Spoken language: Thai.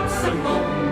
คีไท